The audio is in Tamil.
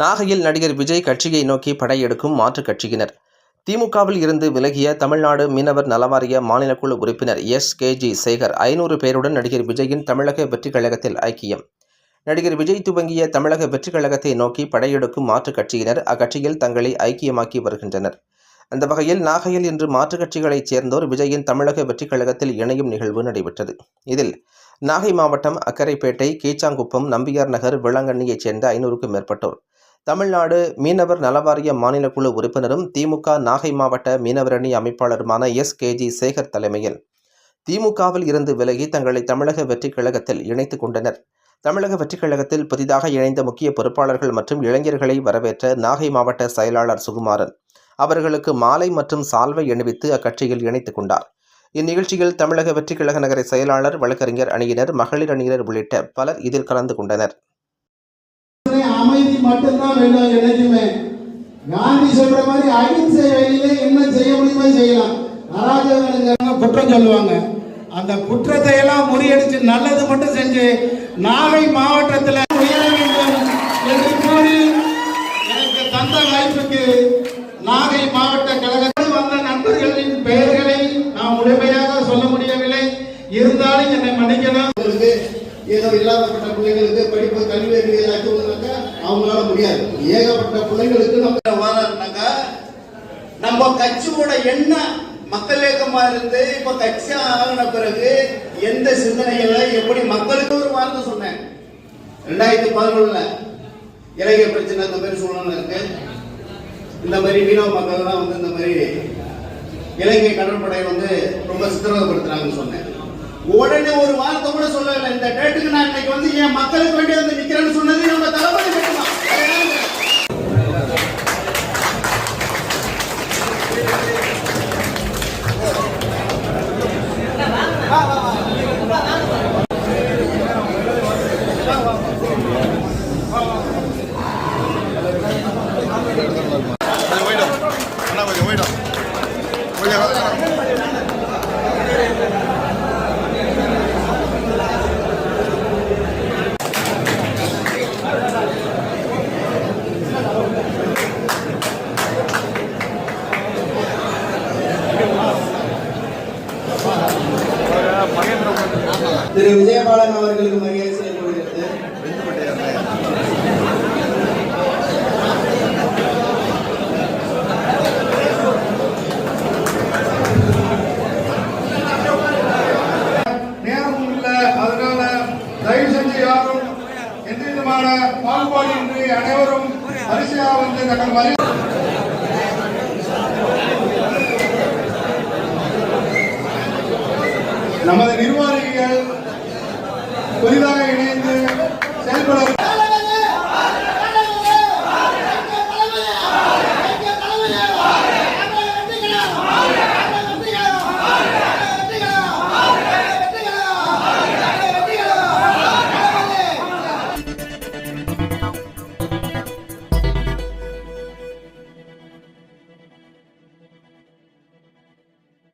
நாகையில் நடிகர் விஜய் கட்சியை நோக்கி படையெடுக்கும் மாற்றுக் கட்சியினர். திமுகவில் இருந்து விலகிய தமிழ்நாடு மீனவர் நலவாரிய மாநிலக்குழு உறுப்பினர் எஸ். கே. ஜி. சேகர் ஐநூறு பேருடன் நடிகர் விஜயின் தமிழக வெற்றிக் கழகத்தில் ஐக்கியம். நடிகர் விஜய் துவங்கிய தமிழக வெற்றிக் கழகத்தை நோக்கி படையெடுக்கும் மாற்றுக் கட்சியினர் அக்கட்சியில் தங்களை ஐக்கியமாக்கி வருகின்றனர். அந்த வகையில் நாகையில் இன்று மாற்றுக் கட்சிகளைச் சேர்ந்தோர் விஜயின் தமிழக வெற்றிக் கழகத்தில் இணையும் நிகழ்வு நடைபெற்றது. இதில் நாகை மாவட்டம் அக்கரைப்பேட்டை கீச்சாங்குப்பம் நம்பியார் நகர் வேளாங்கண்ணியைச் சேர்ந்த ஐநூறுக்கும் மேற்பட்டோர். தமிழ்நாடு மீனவர் நலவாரிய மாநில குழு உறுப்பினரும் திமுக நாகை மாவட்ட மீனவரணி அமைப்பாளருமான எஸ். கே. ஜி. சேகர் தலைமையில். திமுகவில் இருந்து விலகி தங்களை தமிழக வெற்றிக் கழகத்தில் இணைத்துக் கொண்டனர். தமிழக வெற்றிக் கழகத்தில் புதிதாக இணைந்த முக்கிய பொறுப்பாளர்கள் மற்றும் இளைஞர்களை வரவேற்ற நாகை மாவட்ட செயலாளர் சுகுமாரன் அவர்களுக்கு மாலை மற்றும் சால்வை அணிவித்து அக்கட்சியில் இணைத்துக் கொண்டார். இந்நிகழ்ச்சியில் தமிழக வெற்றிக் கழக நகர செயலாளர் வழக்கறிஞர் அணியினர் மகளிர் அணியினர் உள்ளிட்ட பலர் இதில் கலந்து கொண்டனர். மட்டும்தான் வேண்டும் என்னைக்குமே காந்தி சொல்ற மாதிரி அகிம்சை வழியிலே என்ன செய்ய முடியுமோ செய்யலாம். அராஜகங்க குற்றம் சொல்லுவாங்க. அந்த குற்றத்தை எல்லாம் முறியடிச்சு நல்லது மட்டும் செஞ்சு நாகை மாவட்டத்தில் உயர வேண்டும் என்று கூறி எனக்கு தந்த வாய்ப்புக்கு நாகை மாவட்ட கழகத்தில் வந்த நண்பர்களின் பெயர்களை நான் முழுமையாக சொல்ல முடியவில்லை. இருந்தாலும் என்னை மன்னிக்கணும். ஏதோ இல்லாதப்பட்ட பிள்ளைங்களுக்கு படிப்பு கல்வி அறிவு ஏதாச்சும் அவங்களால முடியாது. ஏகப்பட்ட பிள்ளைங்களுக்கு நம்ம வராருனாக்கா நம்ம கட்சியோட என்ன மக்கள் இயக்கமா இருந்து இப்ப கட்சி ஆகின பிறகு எந்த சிந்தனைகள எப்படி மக்களுக்கு ஒரு வார்த்தை சொன்னேன். ரெண்டாயிரத்தி பதினொன்னுல இலங்கை பிரச்சனை இந்த மாதிரி சூழ்நிலை இருக்கு. இந்த மாதிரி மீனவ மக்கள் எல்லாம் வந்து இந்த மாதிரி இலங்கை கடற்படை வந்து ரொம்ப சித்திரவதைப்படுத்துறாங்கன்னு சொன்னேன். உடனே ஒரு வார்த்தை கூட சொல்லல. இந்த டேட்டுக்கு நான் இன்னைக்கு வந்து என் மக்களுக்கு வேண்டிய வந்து நிக்கிறேன்னு சொன்னது நம்ம தளபதி திரு விஜயபாலன் அவர்களுக்கு மரியாதை செய்யப்படுகிறது நேரம் இல்லை அதனால தயவு செஞ்சு யாரும் எந்த விதமான பாகுபாடு இன்றி அனைவரும் வரிசையாக வந்து தங்கள் நமது நிர்வாகிகள் புதிதாக இணைந்து செயல்பட